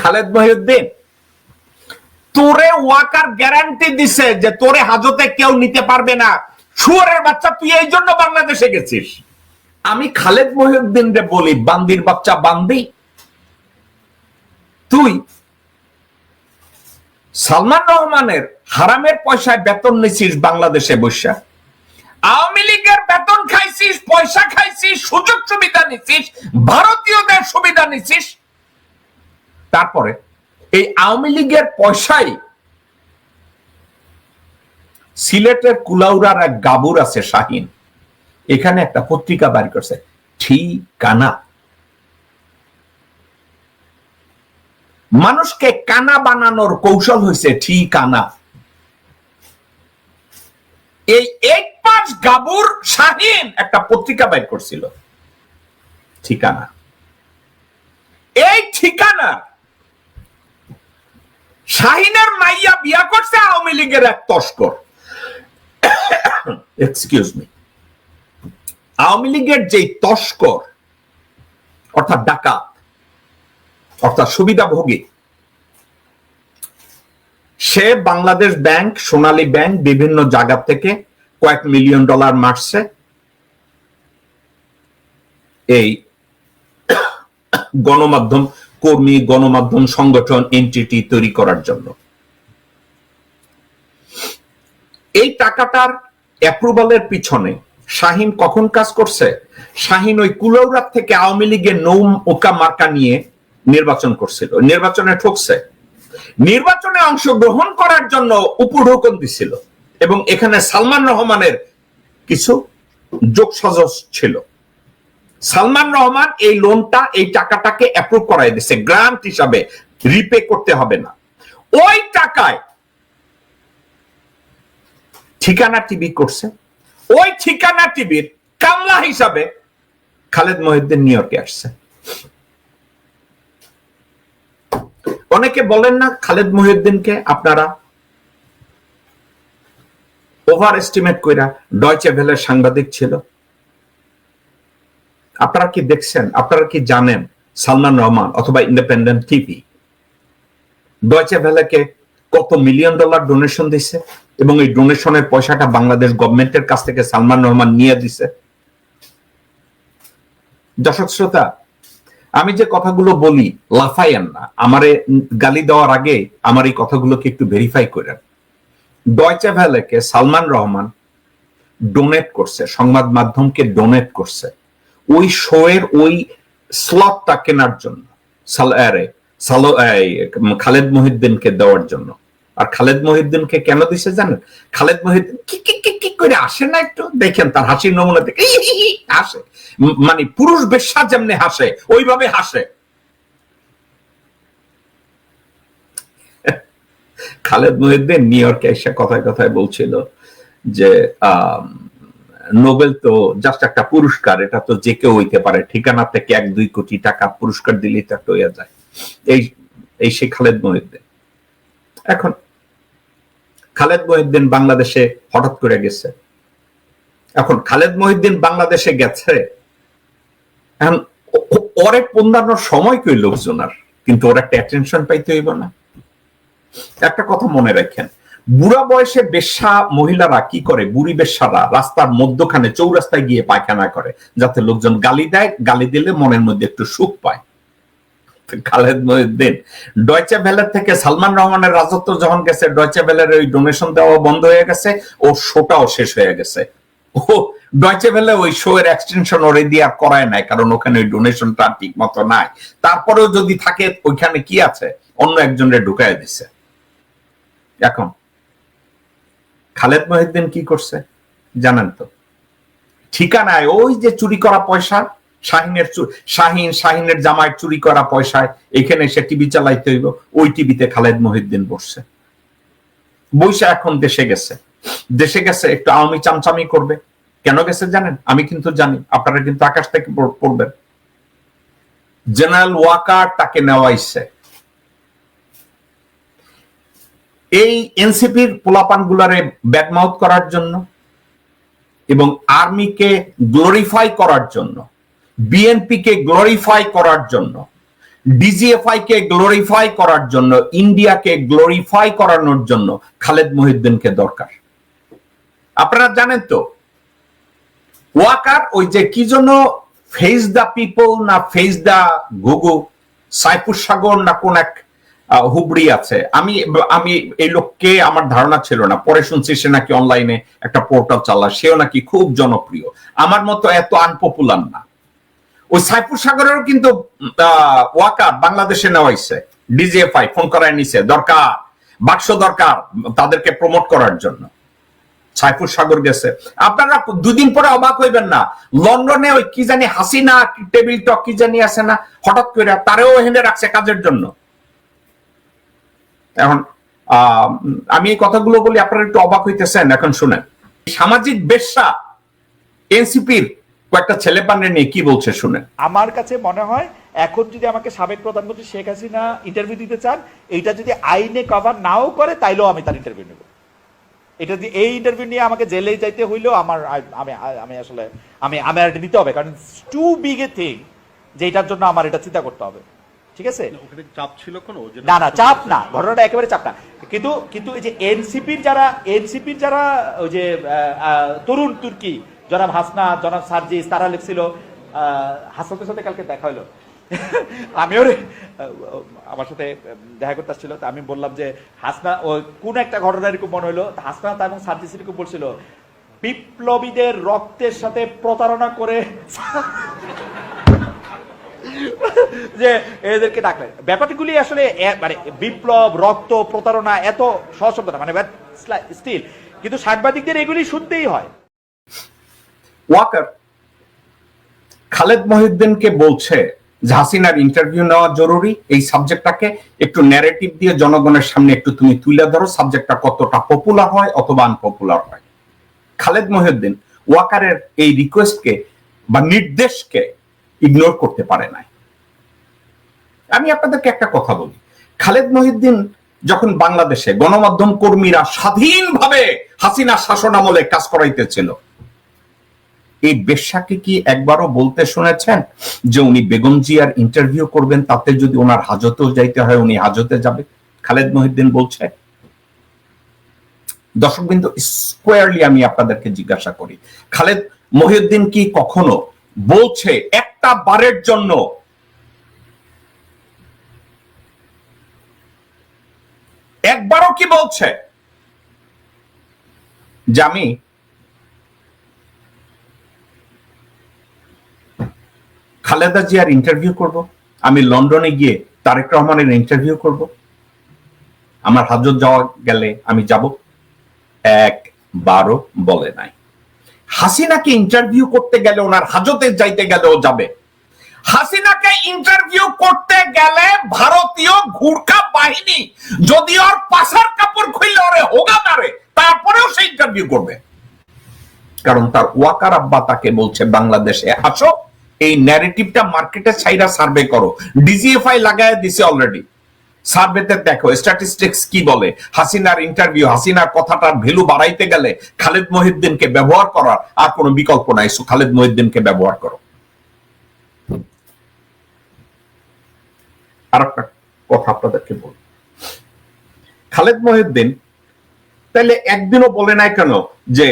খালেদ মহিউদ্দিন, তোরে ওয়াকার গ্যারান্টি দিছে যে তোরে হাজতে কেউ নিতে পারবে না। শুয়ারের বাচ্চা, তুই এই জন্য বাংলাদেশে গেছিস। আমি খালেদ মহিউদ্দিন রে বলি, বান্দির বাচ্চা বান্দি। তুই সালমান রহমানের হারামের পয়সায় বেতন নিছিস বাংলাদেশে বসা। আওয়ামী লীগের বেতন খাইছিস, পয়সা খাইছিস, সুযোগ সুবিধা নিছিস, ভারতীয়দের সুবিধা নিছিস। তারপরে এই আওয়ামী লীগের পয়সাই সিলেটের কুলাউড়ার এক গাবুর আছে শাহিন। এখানে একটা পত্রিকা বাড়ি করছে, ঠিকানা। মানুষকে কানা বানানোর কৌশল হয়েছে ঠিকানা। এই এক পাঁচ গাবুর, শাহিন একটা পত্রিকা বাইর করছিল, ঠিকানা এই ঠিকানা শাহিনের মাইয়া বিয়া করছে, আওয়ামী লীগের এক তস্কর। এক্সকিউজ মি আওয়ামী লীগের যে তস্কর, অর্থাৎ ডাকাত, অর্থাৎ সুবিধাভোগী, সে বাংলাদেশ ব্যাংক, সোনালী ব্যাংক বিভিন্ন জায়গা থেকে কয়েক মিলিয়ন ডলার মারছে। এই গণমাধ্যম কর্মী গণমাধ্যম সংগঠন এনটিটি তৈরি করার জন্য। এই টাকাটার অ্যাপ্রুভালের পিছনে শাহিন কখন কাজ করছে? শাহিন ওই কুলৌরাত থেকে আওয়ামী লীগের নৌ ওকা মার্কা নিয়ে নির্বাচন করছিল। নির্বাচনে ঠকছে। নির্বাচনে অংশগ্রহণ করার জন্য উপঢৌকন দিছিল। এবং এখানে সালমান রহমানের কিছু যোগ যোগসাজস ছিল। সালমান রহমান এই লোনটা এই টাকাটাকে অ্যাপ্রুভ করাই দিছে গ্রান্ট হিসাবে রিপে করতে হবে না। ওই টাকায় ঠিকানা টিভি করছে। ওই ঠিকানা টিভির কামলা হিসাবে খালেদ মহিউদ্দিন নিউ ইয়র্কে আসছে। অনেকে বলেন না, খালেদ মহিউদ্দিনকে আপনারা ওভার এস্টিমেট কইরা ডয়চে ভেলের সাংবাদিক ছিল। আপনারা কি দেখছেন? আপনারা কি জানেন সালমান রহমান অথবা ইন্ডিপেন্ডেন্ট টিভি? ডয়চে ভেলেকে কত মিলিয়ন ডলার ডোনেশন দিছে এবং এই ডোনেশনের পয়সাটা বাংলাদেশ গভর্নমেন্টের কাছ থেকে সালমান রহমান নিয়ে দিছে? দর্শক শ্রোতা, আমি যে কথাগুলো বলি লাফাইয়েন না। আমারে গালি দেওয়ার আগে আমার এই কথাগুলোকে একটু ভেরিফাই করেন। ডয়চে ভ্যালেকে সালমান রহমান ডোনেট করছে, সংবাদ মাধ্যমকে ডোনেট করছে। ওই শোয়ের ওই স্লটটা কেনার জন্য খালেদ মহিউদ্দিনকে দেওয়ার জন্য। আর খালেদ মহিউদ্দিনকে কেন দিছে জানেন? খালেদ মহিউদ্দিন কি কি কি কি করে আসে না একটু? দেখেন তার হাসির নমুনা দেখে হাসে। মানে পুরুষ বেশ্যা যেমনি হাসে, ওইভাবে হাসে। খালেদ মহিউদ্দিন নিউ ইয়র্কে এসে কথায় কথায় বলছিল যে নোবেল তো জাস্ট একটা পুরস্কার, এটা তো যে কেউ হইতে পারে। ঠিকানা থেকে এক, দুই কোটি টাকা পুরস্কার দিলেই তো একটা হইয়া যায়। এই এই সে খালেদ মহিউদ্দিন। এখন, খালেদ মহিউদ্দিন বাংলাদেশে হঠাৎ করে গেছে। এখন খালেদ মহিউদ্দিন বাংলাদেশে গেছে। এখন ওরে পন্দানোর সময় কই লোকজন আর? কিন্তু ওর একটা অ্যাটেনশন পাইতে হইব না। একটা কথা মনে রাখেন বুড়া বয়সে বেশ্যা মহিলারা কি করে? বুড়ি বেশ্যারা রাস্তার মধ্যখানে চৌরাস্তায় গিয়ে পায়খানা করে, যাতে লোকজন গালি দেয়, গালি দিলে মনের মধ্যে একটু সুখ পায়। খালেদ মহিউদ্দিন, ডয়চে ভ্যালের থেকে সালমান রহমানের রাজত্ব যখন গেছে, ডয়চে ভ্যালের ওই ডোনেশন দেওয়া বন্ধ হয়ে গেছে, ও শোটাও শেষ হয়ে গেছে। ও, ডয়চে ভ্যালে ওই শো এর এক্সটেনশন ওরে দিয়ে আর করায় নাই, কারণ ওখানে ওই ডোনেশনটা ঠিক মতো নাই। তারপরেও যদি থাকে, ওইখানে কি আছে? অন্য একজনের ঢুকায় দিছে। এখন খালেদ মহিউদ্দিন কি করছে? জানেন তো। ঠিকানায় ওই যে চুরি করা পয়সা, শাহিনের শাহিন, শাহিনের জামায় চুরি করা পয়সায় এখানে সে টিভি চালাইতে হইব, ওই টিভিতে খালেদ মহিউদ্দিন বসছে। বৈশা এখন দেশে গেছে। দেশে গেছে, একটু আওয়ামী চামচামি করবে। কেন গেছে জানেন? আমি কিন্তু জানি, আপনারা কিন্তু আকাশ থেকে পড়বেন। জেনারেল ওয়াকার তাকে নেওয়াইছে। এই এনসিপির পোলাপান গুলারে ব্যাকমাউথ করার জন্য এবং আর্মিকে গ্লোরিফাই করার জন্য, বিএনপিকে গ্লোরিফাই করার জন্য ডিজিএফআই কে গ্লোরিফাই করার জন্য, ইন্ডিয়াকে গ্লোরিফাই করানোর জন্য খালেদ মহিউদ্দিনকে দরকার। আপনারা জানেন তো, ওয়াকার ওই যে কি জন্য ফেস দ্য পিপল না ফেস দ্য গুগু সাইপুর সাগর না কোন এক হুবড়ি আছে। আমি আমি এই লোককে আমার ধারণা ছিল না। পরে শুনছি সে নাকি অনলাইনে একটা পোর্টাল চালা সেও নাকি খুব জনপ্রিয়। আমার মতো এত আনপপুলার না। ওই সাইপুর সাগরেরও কিন্তু ওয়াকার বাংলাদেশে নেওয়া হয়েছে ডিজিএফআই ফোন করায় নিছে। দরকার, বাক্স দরকার তাদেরকে প্রমোট করার জন্য। সাইফুর সাগর গেছে। আপনারা দুদিন পরে অবাক হইবেন না। লন্ডনে ওই কি জানি হাসিনা টেবিল টক কি জানি আছে না, হঠাৎ করে তারেও হেঁটে রাখছে কাজের জন্য। এখন আমি এই কথাগুলো বলি, আপনারা একটু অবাক হইতেছেন, এখন শুনেন। সামাজিক বেশ্যা এনসিপির কয়েকটা ছেলে পান্ডে নিয়ে কি বলছে, শুনেন। আমার কাছে মনে হয়, এখন যদি আমাকে সাবেক প্রধানমন্ত্রী শেখ হাসিনা ইন্টারভিউ দিতে চান, এইটা যদি আইনে কভার নাও করে, তাইলেও আমি তার ইন্টারভিউ নেব। এটা যদি এই ইন্টারভিউ নিয়ে আমাকে জেলে যাইতে হইলেও আমার আমি আমি আসলে, আমি আমি আর এটা হবে। কারণ টু বিগ এ থিং যে এটার জন্য আমার এটা চিন্তা করতে হবে। ঠিক আছে? চাপ ছিল কোনো না না চাপ না ঘটনাটা একেবারে চাপ না। কিন্তু কিন্তু এই যে এনসিপির যারা এনসিপির যারা ওই যে তরুণ তুর্কি জনাব হাসনা জনাব সার্জিস তারা লিখছিল আহ, হাসনাতের সাথে কালকে দেখা হলো। আমিও রে, আমার সাথে দেখা করতে আসছিল। তা আমি বললাম যে হাসনা ও কোন একটা ঘটনা এরকম মনে হলো? তা হাসনা এবং সার্জিস এরকম বলছিল বিপ্লবীদের রক্তের সাথে প্রতারণা করে যে এদেরকে ডাকলেন। ব্যাপারগুলি আসলে মানে বিপ্লব, রক্ত, প্রতারণা এত সহজ শব্দ না মানে স্টিল কিন্তু সাংবাদিকদের এগুলি শুনতেই হয়। ওয়াকার, খালেদ মহিউদ্দিনকে বলছে হাসিনার ইন্টারভিউ নেওয়া জরুরি, এই সাবজেক্টটাকে একটু ন্যারেটিভ দিয়ে জনগণের সামনে একটু তুমি তুলে ধরো সাবজেক্টটা কতটা পপুলার হয় অথবা আনপপুলার হয়। খালেদ মহিউদ্দিন ওয়াকারের এই রিকোয়েস্টকে বা নির্দেশকে ইগনোর করতে পারে নাই। আমি আপনাদেরকে একটা কথা বলি। খালেদ মহিউদ্দিন যখন বাংলাদেশে গণমাধ্যম কর্মীরা স্বাধীনভাবে হাসিনা শাসন আমলে কাজ করাইতেছিল, এই বেশ্যাকে কি একবারও বলতে শুনেছেন যে উনি বেগম জিয়ার ইন্টারভিউ করবেন, তাতে যদি ওনার হাজতেও যাইতে হয়, উনি হাজতে যাবে? খালেদ মহিউদ্দিন বলছে। দর্শক বিন্দু স্কোয়ারলি আমি আপনাদেরকে জিজ্ঞাসা করি, খালেদ মহিউদ্দিন কি কখনো বলছে একটা বারের জন্য একবারও কি বলছে? যে আমি খালেদা জিয়ার ইন্টারভিউ করব। আমি লন্ডনে গিয়ে তারেক রহমানের ইন্টারভিউ করব। আমার হাজত যাওয়া গেলে আমি যাব। এক বারো বলে নাই। হাসিনাকে ইন্টারভিউ করতে গেলে ওনার হাজতে যাইতে গেলেও যাবে। হাসিনাকে ইন্টারভিউ করতে গেলে ভারতীয় ঘুরকা বাহিনী যদি ওর পাশার কাপড় খুললে ওরে হোগা মারে, তারপরেও সে ইন্টারভিউ করবে। কারণ তার ওয়াকার আব্বা তাকে বলছে, বাংলাদেশে আসো, এই ন্যারেটিভটা মার্কেটে ছাইরা সার্ভে করো। ডিজিএফআই লাগায় দিছে অলরেডি সার্ভেতে দেখো স্ট্যাটিস্টিক্স কি বলে? হাসিনার ইন্টারভিউ হাসিনার কথাটার ভ্যালু বাড়াইতে গেলে খালেদ মহিউদ্দিনকে ব্যবহার করার আর কোনো বিকল্প নাই। সো খালেদ মহিউদ্দিনকে ব্যবহার করো। আর একটা কথা আপনাদেরকে বল। খালেদ মহিউদ্দিন তাহলে একদিনও বলে নাই কেন যে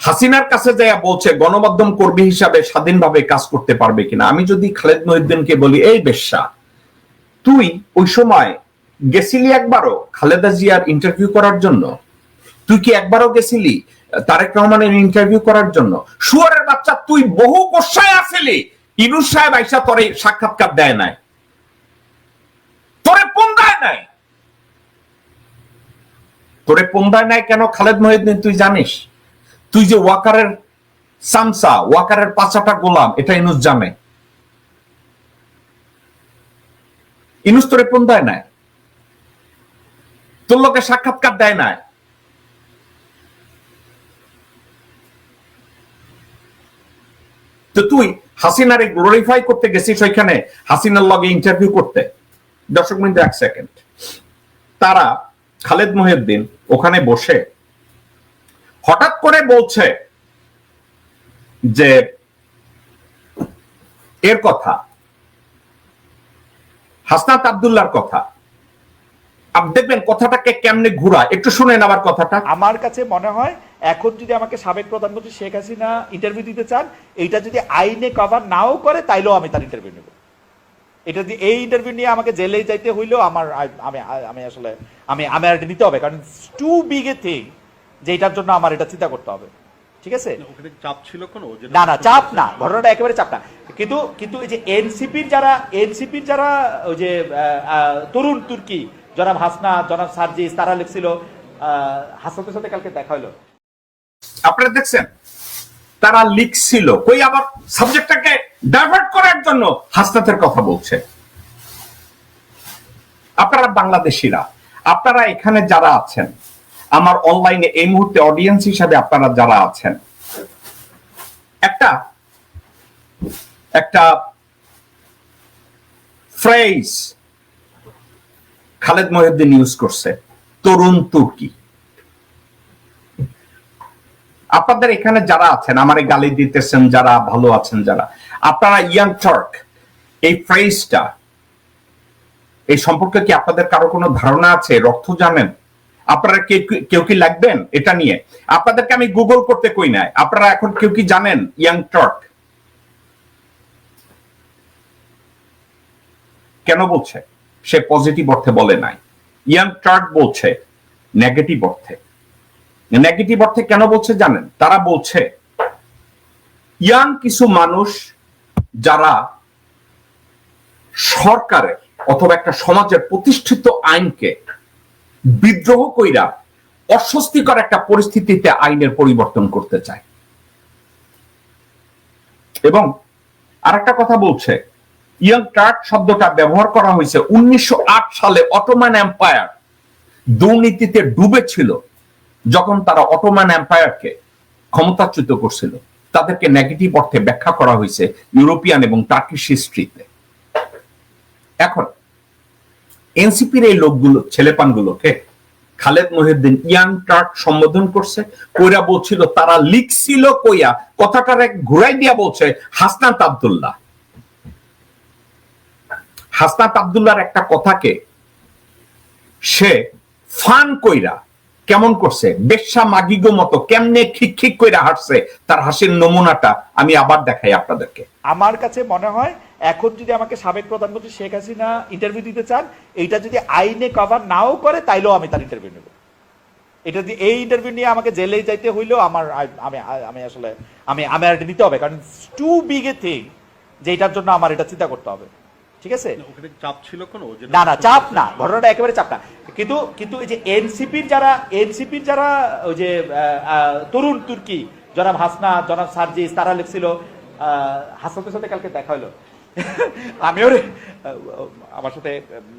হাসিনার কাছে যাইয়া বলছে, গণমাধ্যম কর্মী হিসাবে স্বাধীনভাবে কাজ করতে পারবে কিনা? আমি যদি খালেদ মহিউদ্দিনকে বলি, এই বেশ্যা, তুই ওই সময় গেছিলি একবারও খালেদা জিয়ার ইন্টারভিউ করার জন্য? তুই কি একবারও গেছিলি তারেক রহমানের ইন্টারভিউ করার জন্য? শুয়ারের বাচ্চা, তুই বহু গোসায় আসিলি ইনুস সাহেব আইসা তরে সাক্ষাৎকার দেয় নাই। তোরে পন্দায় নাই। তোরে পন্দায় নাই কেন? খালেদ মহিউদ্দিন, তুই জানিস? তুই যে ওয়াকারের সামসা, ওয়াকারের পাঁচাটা গোলাম, এটা ইনুস জানে। ইনুস তোরে পন্দায় নাই। তোর লোকে সাক্ষাৎকার দেয় নাই। তো তুই হাসিনারে গ্লোরিফাই করতে গেছিস ওইখানে, হাসিনার লগে ইন্টারভিউ করতে। দর্শক মিনিট এক সেকেন্ড তারা খালেদ মহিউদ্দিন ওখানে বসে হঠাৎ করে বলছে যে, এর কথা, হাসনাত আব্দুল্লাহর কথা। আপনি দেখবেন কথাটাকে কেমনে ঘুরা একটু শুনেন আবার কথাটা। আমার কাছে মনে হয় এখন যদি আমাকে সাবেক প্রধানমন্ত্রী শেখ হাসিনা ইন্টারভিউ দিতে চান, এইটা যদি আইনে কভার নাও করে, তাইলেও আমি তার ইন্টারভিউ নেব। এটা যদি এই ইন্টারভিউ নিয়ে আমাকে জেলে যাইতে হইলেও আমার আমি আমি আসলে আমি আমার এটা নিতে হবে। কারণ টু বিগ এ থিং যে এটার জন্য আমার এটা চিন্তা করতে হবে। ঠিক আছে? চাপ ছিল কোনো? না না চাপ না ঘটনাটা একেবারে চাপ না। কিন্তু কিন্তু এই যে এনসিপির যারা এনসিপির যারা ওই যে তরুণ তুর্কি জনাব হাসনা জনাব সার্জিস তারা লিখছিল আহ, হাসনাতের সাথে কালকে দেখা হলো। আপনারা দেখছেন তারা লিখছিল। কই আবার সাবজেক্টটাকে ডাইভার্ট করার জন্য হাসনাতের কথা বলছে। আপনারা বাংলাদেশিরা, আপনারা এখানে যারা আছেন, আমার অনলাইনে এই মুহূর্তে অডিয়েন্স হিসাবে আপনারা যারা আছেন, একটা একটা ফ্রেজ খালেদ মহিউদ্দিন ইউজ করছে, তরুণ তুর্কি। আপনাদের এখানে যারা আছেন, আমারে গালি দিতেছেন যারা, ভালো আছেন যারা, আপনারা ইয়াং টার্ক এই ফ্রেজটা এই সম্পর্কে কি আপনাদের কারও কোনো ধারণা আছে? রক্ত জানেন? আপনারা কেউ কি লাগবেন এটা নিয়ে? আপনাদেরকে আমি গুগল করতে কই নাই। আপনারা এখন কেউ কি জানেন ইয়াং টার্ক কেন বলছে? সে পজিটিভ অর্থে বলে নাই। ইয়াং টার্ক বলছে নেগেটিভ অর্থে। নেগেটিভ অর্থে কেন বলছে জানেন? তারা বলছে, ইয়াং কিছু মানুষ যারা সরকারের অথবা একটা সমাজের প্রতিষ্ঠিত আইনকে বিদ্রোহ কইরা অস্বস্তিকর একটা পরিস্থিতিতে আইনের পরিবর্তন করতে চায়। এবং আরেকটা কথা বলছে, ইয়াং টার্ক শব্দটা ব্যবহার করা হয়েছে উনিশশো আট সালে অটোমান এম্পায়ার দুর্নীতিতে ডুবেছিল। যখন তারা অটোমান এম্পায়ারকে ক্ষমতাচ্যুত করছিল, তাদেরকে নেগেটিভ অর্থে ব্যাখ্যা করা হয়েছে ইউরোপিয়ান এবং টার্কিশ হিস্ট্রিতে। এখন, এনসিপির এই লোকগুলো, ছেলেপানগুলোকে খালেদ মহিউদ্দিন ইয়াং টার্ক সম্বোধন করছে, কইরা বলছিল, তারা লিখছিল কইয়া, কথাটার এক ঘুরাই দিয়া বলছে, হাসনাত আব্দুল্লাহ। হাসনাত আব্দুল্লাহর একটা কথাকে সে ফান কইরা কেমন করছে? বেশ্যা মাগিগো মতো কেমনে খিক কইরা হাসছে তার হাসির নমুনাটা আমি আবার দেখাই আপনাদেরকে। আমার কাছে মনে হয়, এখন যদি আমাকে সাবেক প্রধানমন্ত্রী শেখ হাসিনা ইন্টারভিউ দিতে চান, এইটা যদি আইনে কভার নাও করে, তাইলেও আমি তার ইন্টারভিউ নেব। এটা যদি এই ইন্টারভিউ নিয়ে আমাকে জেলে যাইতে হইলেও আমার আমি আমি আসলে আমি আমার এটা নিতে হবে। কারণ টু বিগ এ থিং যে এটার জন্য আমার এটা চিন্তা করতে হবে। ঠিক আছে? চাপ ছিল কোনো না না চাপ না ঘটনাটা একেবারে চাপ না। কিন্তু কিন্তু এই যে এনসিপির যারা এনসিপির যারা ওই যে তরুণ তুর্কি জনাব হাসনা জনাব সার্জিস তারা লিখছিল হাসনাতের সাথে কালকে দেখা হলো। আমিও রে, আমার সাথে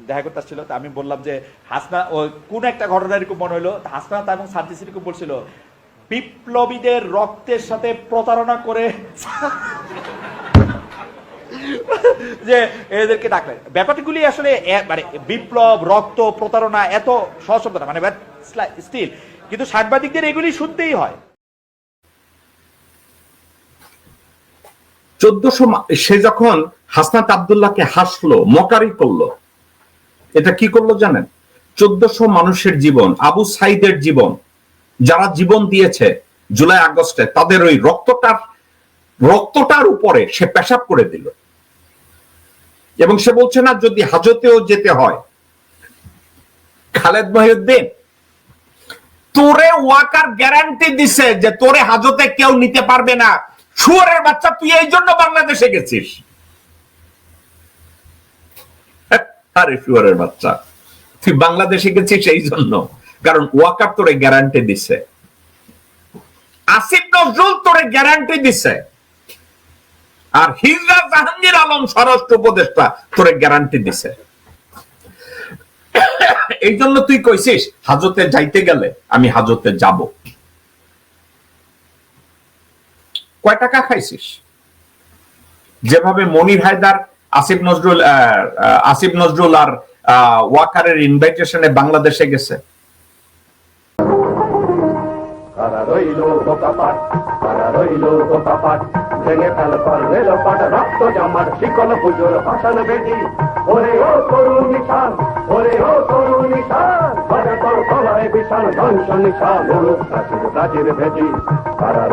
দেখা করতে আসছিল। তা আমি বললাম যে হাসনা ও কোন একটা ঘটনা এরকম মনে হলো? তা হাসনা এবং সার্জিস এরকম বলছিল বিপ্লবীদের রক্তের সাথে প্রতারণা করে যে এদেরকে ডাকলেন। ব্যাপারগুলি আসলে মানে বিপ্লব, রক্ত, প্রতারণা এত না মানে স্টিল কিন্তু সাংবাদিকদের এগুলি শুনতেই হয়। চোদ্দশো সে যখন হাসনাত আবদুল্লাহকে হাসলো, মকারি করল, এটা কি করল জানেন? চোদ্দশো মানুষের জীবন, আবু সাইদের জীবন, যারা জীবন দিয়েছে জুলাই আগস্টে, তাদের ওই রক্তটার রক্তটার উপরে সে পেশাব করে দিল। এবং সে বলছে, না, যদি হাজতেও যেতে হয়। খালেদ মহিউদ্দিন, তোরে ওয়াকার গ্যারান্টি দিছে যে তোরে হাজতে কেউ নিতে পারবে না। শুয়ারের বাচ্চা, তুই এই জন্য বাংলাদেশে গেছিস। আরে, শুয়ারের বাচ্চা, তুই বাংলাদেশে গেছিস এই জন্য, কারণ ওয়াকার তোরে গ্যারান্টি দিছে। আসিফ নজরুল তোরে গ্যারান্টি দিছে। আর হিজরা জাহাঙ্গীর আলম স্বরাষ্ট্র উপদেষ্টা তোরে গ্যারান্টি দিছে। এই জন্য তুই কইছিস, হাজতে যাইতে গেলে আমি হাজতে যাব। কয় টাকা খাইছিস? যেভাবে মনির হায়দার, আসিফ নজরুল আসিফ নজরুল আর ওয়াকারের ইনভাইটেশনে বাংলাদেশে গেছে। রইল ভেঙে ফেল কর রেল পাট রক্ত জমাট, শিকল পুজোর ভাষণ বেটি ওরে ও তরুণ নিশান, ওরে ও তরুণ নিশান বাজে তোর গলায় বিশাল ধ্বংস নিশান রাজির ভেটি, তারা